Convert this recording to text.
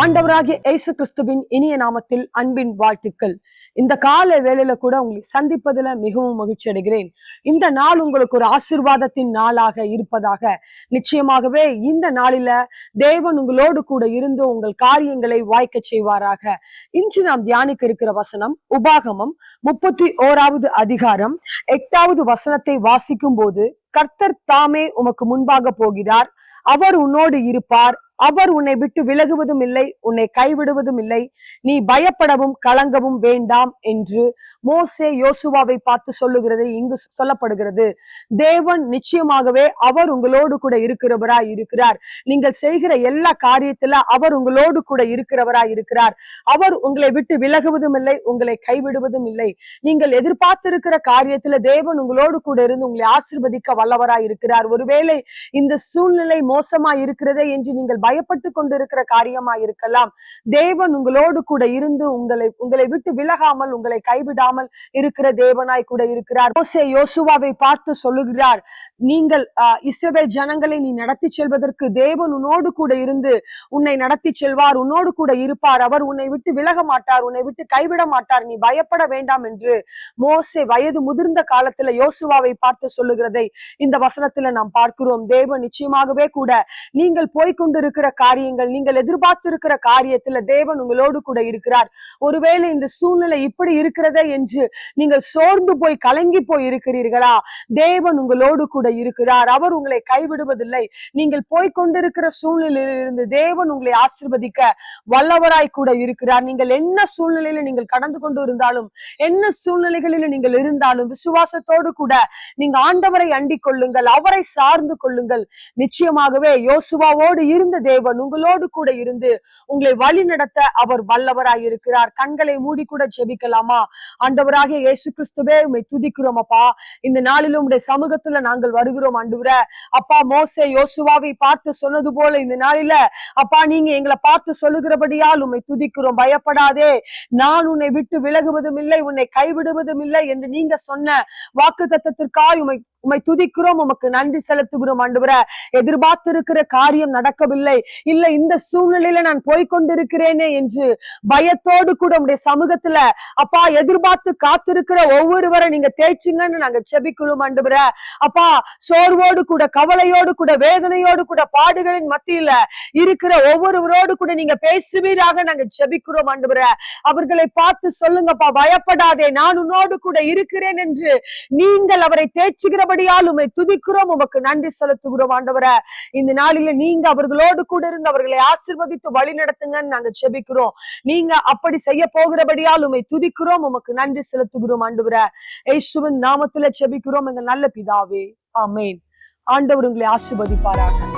ஆண்டவராகிய இயேசு கிறிஸ்துவின் இனிய நாமத்தில் அன்பின் வாழ்த்துக்கள். இந்த கால வேலையில கூட உங்களை சந்திப்பதுல மிகவும் மகிழ்ச்சி அடைகிறேன். இந்த நாள் உங்களுக்கு ஒரு ஆசிர்வாதத்தின் நாளாக இருப்பதாக. நிச்சயமாகவே இந்த நாளில தேவன் உங்களோடு கூட இருந்து உங்கள் காரியங்களை வாய்க்க செய்வாராக. இன்று நாம் தியானிக்க இருக்கிற வசனம் உபாகமம் முப்பத்தி ஓராவது அதிகாரம் எட்டாவது வசனத்தை வாசிக்கும் போது கர்த்தர் தாமே உமக்கு முன்பாக போகிறார். அவர் உன்னோடு இருப்பார். அவர் உன்னை விட்டு விலகுவதும் இல்லை உன்னை கைவிடுவதும் இல்லை. நீ பயப்படவும் கலங்கவும் வேண்டாம் என்று மோசே யோசுவாவை பார்த்து சொல்லுகிறது இங்கு சொல்லப்படுகிறது. தேவன் நிச்சயமாகவே அவர் உங்களோடு கூட இருக்கிறவராய் இருக்கிறார். நீங்கள் செய்கிற எல்லா காரியத்துல அவர் உங்களோடு கூட இருக்கிறவராய் இருக்கிறார். அவர் உங்களை விட்டு விலகுவதும் இல்லை உங்களை கைவிடுவதும் இல்லை. நீங்கள் எதிர்பார்த்திருக்கிற காரியத்துல தேவன் உங்களோடு கூட இருந்து உங்களை ஆசிர்வதிக்க வல்லவராய் இருக்கிறார். ஒருவேளை இந்த சூழ்நிலை மோசமா இருக்கிறதே என்று நீங்கள் பயப்பட்டு கொண்டிருக்கிற காரியமா இருக்கலாம் தேவன் உங்களோடு கூட இருந்து உங்களை உங்களை விட்டு விலகாமல் உங்களை கைவிடாமல் இருக்கிற தேவனாய் கூட இருக்கிறார். யோசுவாவை பார்த்து சொல்லுகிறார் நீங்கள் ஆஹ், இஸ்ரவேல் ஜனங்களை நீ நடத்தி செல்வதற்கு தேவன் உன்னோடு கூட இருந்து உன்னை நடத்தி செல்வார் உன்னோடு கூட இருப்பார். அவர் உன்னை விட்டு விலக மாட்டார் உன்னை விட்டு கைவிட மாட்டார். நீ பயப்பட வேண்டாம் என்று மோசே வயது முதிர்ந்த காலத்துல யோசுவாவை பார்த்து சொல்லுகிறதை இந்த வசனத்துல நாம் பார்க்கிறோம். தேவன் நிச்சயமாகவே கூட நீங்கள் போய்கொண்டிருக்கிற காரியங்கள் நீங்கள் எதிர்பார்த்திருக்கிற காரியத்துல தேவன் உங்களோடு கூட இருக்கிறார். ஒருவேளை இந்த சூழ்நிலை இப்படி இருக்கிறதே என்று நீங்கள் சோர்ந்து போய் கலங்கி போய் இருக்கிறீர்களா? தேவன் உங்களோடு கூட கூட இருக்கிறார். அவர் உங்களை கைவிடுவதில்லை. நீங்கள் போய்கொண்டிருக்கிற சூழ்நிலையில் இருந்து தேவன் உங்களை ஆசிர்வதிக்க வல்லவராய் கூட இருக்கிறார். நீங்கள் என்ன சூழ்நிலையில நீங்கள் கடந்து கொண்டு இருந்தாலும் என்ன சூழ்நிலைகளில் நீங்கள் இருந்தாலும் விசுவாசத்தோடு கூட நீங்க ஆண்டவரை அண்டிக் கொள்ளுங்கள் அவரை சார்ந்து கொள்ளுங்கள். நிச்சயமாகவே யோசுவாவோடு இருந்த தேவன் உங்களோடு கூட இருந்து உங்களை வழி நடத்த அவர் வல்லவராய் இருக்கிறார். கண்களை மூடி கூட ஜெபிக்கலாமா? ஆண்டவராகிய இயேசு கிறிஸ்துவே உண்மை துதிக்கிறோம் அப்பா. இந்த நாளிலும் உடைய சமூகத்துல நாங்கள் வருகிறோம் ஆண்டவரே. அப்பா மோசே யோசுவாவை பார்த்து சொன்னது போல இந்த நாளில அப்பா நீங்க எங்களை பார்த்து சொல்லுகிறபடியால் உம்மை துதிக்கிறோம். பயப்படாதே. நான் உன்னை விட்டு விலகுவதும் இல்லை உன்னை கைவிடுவதும் இல்லை என்று நீங்க சொன்ன வாக்கு தத்தத்திற்காய் உமை துதிக்கிறோம் உமக்கு நன்றி செலுத்துகிறோம் ஆண்டவரே. எதிர்பார்த்திருக்கிற காரியம் நடக்கவில்லை. இல்ல இந்த சூழ்நிலையில நான் போய்கொண்டிருக்கிறேனே என்று பயத்தோடு கூட உடைய சமூகத்துல அப்பா எதிர்பார்த்து காத்திருக்கிற ஒவ்வொருவரை நீங்க தேய்ச்சிங்கன்னு நாங்க செபிக்கிறோம் ஆண்டவரே. அப்பா சோர்வோடு கூட கவலையோடு கூட வேதனையோடு கூட பாடுகளின் மத்தியில இருக்கிற ஒவ்வொருவரோடு கூட நீங்க பேசுவீராக நாங்க செபிக்கிறோம் ஆண்டவரே. அவர்களை பார்த்து சொல்லுங்கப்பா பயப்படாதே. நான் உன்னோடு கூட இருக்கிறேன் என்று நீங்கள் அவரை தேய்ச்சுகிறபடியால் உமை துதிக்கிறோம் உமக்கு நன்றி செலுத்துகிறோம் ஆண்டவர. இந்த நாளில நீங்க அவர்களோடு கூட இருந்து அவர்களை ஆசிர்வதித்து வழி நடத்துங்கன்னு நாங்க செபிக்கிறோம் நீங்க அப்படி செய்ய போகிறபடியால் உமை துதிக்கிறோம் உமக்கு நன்றி செலுத்துகிறோம் ஆண்டவர. இயேசுவின் நாமத்துல செபிக்கிறோம் எங்க நல்ல பிதாவே. ஆமேன். ஆண்டவர் உங்களை ஆசிர்வதிப்பாராக.